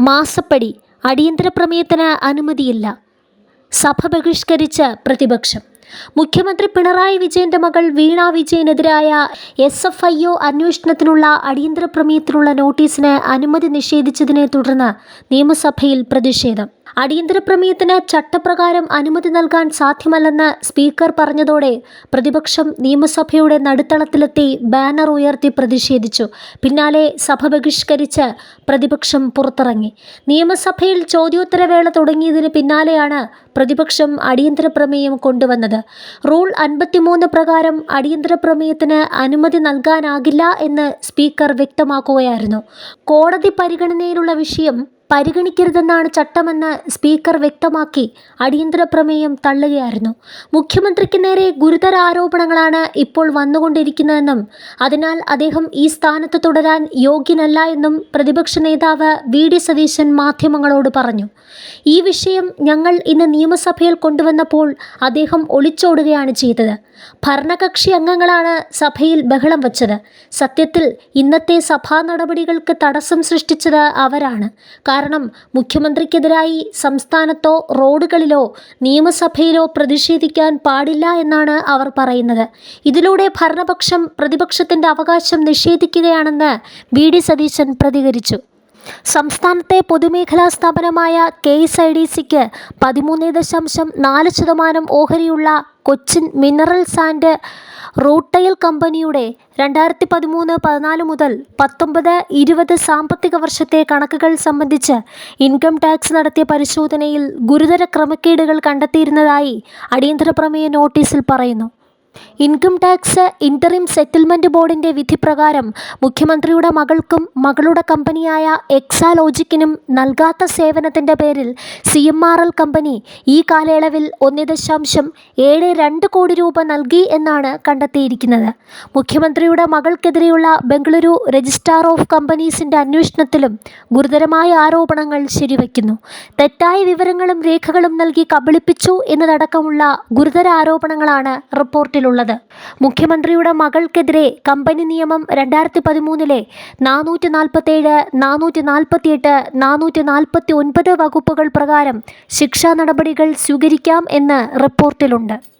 മാസപ്പടി അടിയന്തര പ്രമേയത്തിന് അനുമതിയില്ല. സഭ ബഹിഷ്കരിച്ച് പ്രതിപക്ഷം മുഖ്യമന്ത്രി പിണറായി വിജയന്റെ മകൾ വീണ വിജയനെതിരായ എസ് എഫ് ഐ ഒ അന്വേഷണത്തിനുള്ള അടിയന്തര പ്രമേയത്തിനുള്ള നോട്ടീസിന് അനുമതി നിഷേധിച്ചതിനെ തുടർന്ന് നിയമസഭയിൽ പ്രതിഷേധം. അടിയന്തര പ്രമേയത്തിന് ചട്ടപ്രകാരം അനുമതി നൽകാൻ സാധ്യമല്ലെന്ന് സ്പീക്കർ പറഞ്ഞതോടെ പ്രതിപക്ഷം നിയമസഭയുടെ നടുത്തളത്തിലെത്തി ബാനർ ഉയർത്തി പ്രതിഷേധിച്ചു. പിന്നാലെ സഭ ബഹിഷ്കരിച്ച് പ്രതിപക്ഷം പുറത്തിറങ്ങി. നിയമസഭയിൽ ചോദ്യോത്തരവേള തുടങ്ങിയതിന് പിന്നാലെയാണ് പ്രതിപക്ഷം അടിയന്തര പ്രമേയം കൊണ്ടുവന്നത്. റൂൾ അൻപത്തിമൂന്ന് പ്രകാരം അടിയന്തര പ്രമേയത്തിന് അനുമതി നൽകാനാകില്ല എന്ന് സ്പീക്കർ വ്യക്തമാക്കുകയായിരുന്നു. കോടതി പരിഗണനയിലുള്ള വിഷയം പരിഗണിക്കരുതെന്നാണ് ചട്ടമെന്ന് സ്പീക്കർ വ്യക്തമാക്കി അടിയന്തര പ്രമേയം തള്ളുകയായിരുന്നു. മുഖ്യമന്ത്രിക്ക് നേരെ ഗുരുതര ആരോപണങ്ങളാണ് ഇപ്പോൾ വന്നുകൊണ്ടിരിക്കുന്നതെന്നും അതിനാൽ അദ്ദേഹം ഈ സ്ഥാനത്ത് തുടരാൻ യോഗ്യനല്ല എന്നും പ്രതിപക്ഷ നേതാവ് വി ഡി സതീശൻ മാധ്യമങ്ങളോട് പറഞ്ഞു. ഈ വിഷയം ഞങ്ങൾ ഇന്ന് നിയമസഭയിൽ കൊണ്ടുവന്നപ്പോൾ അദ്ദേഹം ഒളിച്ചോടുകയാണ് ചെയ്തത്. ഭരണകക്ഷി അംഗങ്ങളാണ് സഭയിൽ ബഹളം വച്ചത്. സത്യത്തിൽ ഇന്നത്തെ സഭാ നടപടികൾക്ക് തടസ്സം സൃഷ്ടിച്ചത് അവരാണ്. കാരണം മുഖ്യമന്ത്രിക്കെതിരായി സംസ്ഥാനത്തോ റോഡുകളിലോ നിയമസഭയിലോ പ്രതിഷേധിക്കാൻ പാടില്ല എന്നാണ് അവർ പറയുന്നത്. ഇതിലൂടെ ഭരണപക്ഷം പ്രതിപക്ഷത്തിന്റെ അവകാശം നിഷേധിക്കുകയാണെന്ന് വി ഡി സതീശൻ പ്രതികരിച്ചു. സംസ്ഥാനത്തെ പൊതുമേഖലാ സ്ഥാപനമായ കെ എസ് ഐ ഡി സിക്ക് പതിമൂന്ന് ദശാംശം നാല് ശതമാനം ഓഹരിയുള്ള കൊച്ചിൻ മിനറൽ സാൻഡ് റൂട്ടൈൽ കമ്പനിയുടെ രണ്ടായിരത്തി പതിമൂന്ന് പതിനാല് മുതൽ പത്തൊമ്പത് ഇരുപത് സാമ്പത്തിക വർഷത്തെ കണക്കുകൾ സംബന്ധിച്ച് ഇൻകം ടാക്സ് നടത്തിയ പരിശോധനയിൽ ഗുരുതര ക്രമക്കേടുകൾ കണ്ടെത്തിയിരുന്നതായി അടിയന്തര പ്രമേയ നോട്ടീസിൽ പറയുന്നു. ഇൻകം ടാക്സ് ഇന്ററിം സെറ്റിൽമെന്റ് ബോർഡിന്റെ വിധി പ്രകാരം മുഖ്യമന്ത്രിയുടെ മകൾക്കും മകളുടെ കമ്പനിയായ എക്സാലോജിക്കിനും നൽകാത്ത സേവനത്തിന്റെ പേരിൽ C M R L company ഈ കാലയളവിൽ ഒന്ന് ദശാംശം ഏഴ് രണ്ട് കോടി രൂപ നൽകി എന്നാണ് കണ്ടെത്തിയിരിക്കുന്നത്. മുഖ്യമന്ത്രിയുടെ മകൾക്കെതിരെയുള്ള ബംഗളൂരു രജിസ്ട്രാർ ഓഫ് കമ്പനീസിന്റെ അന്വേഷണത്തിലും ഗുരുതരമായ ആരോപണങ്ങൾ ശരിവയ്ക്കുന്നു. തെറ്റായ വിവരങ്ങളും രേഖകളും നൽകി കബളിപ്പിച്ചു എന്നതടക്കമുള്ള ഗുരുതര ആരോപണങ്ങളാണ് റിപ്പോർട്ടിലുള്ളത് മുഖ്യമന്ത്രിയുടെ മകൾക്കെതിരെ കമ്പനി നിയമം രണ്ടായിരത്തി പതിമൂന്നിലെ നാനൂറ്റി നാൽപ്പത്തേഴ് നാനൂറ്റി നാൽപ്പത്തിയെട്ട് നാനൂറ്റി നാൽപ്പത്തി ഒൻപത് വകുപ്പുകൾ പ്രകാരം ശിക്ഷാ നടപടികൾ സ്വീകരിക്കാം എന്ന് റിപ്പോർട്ടിലുണ്ട്.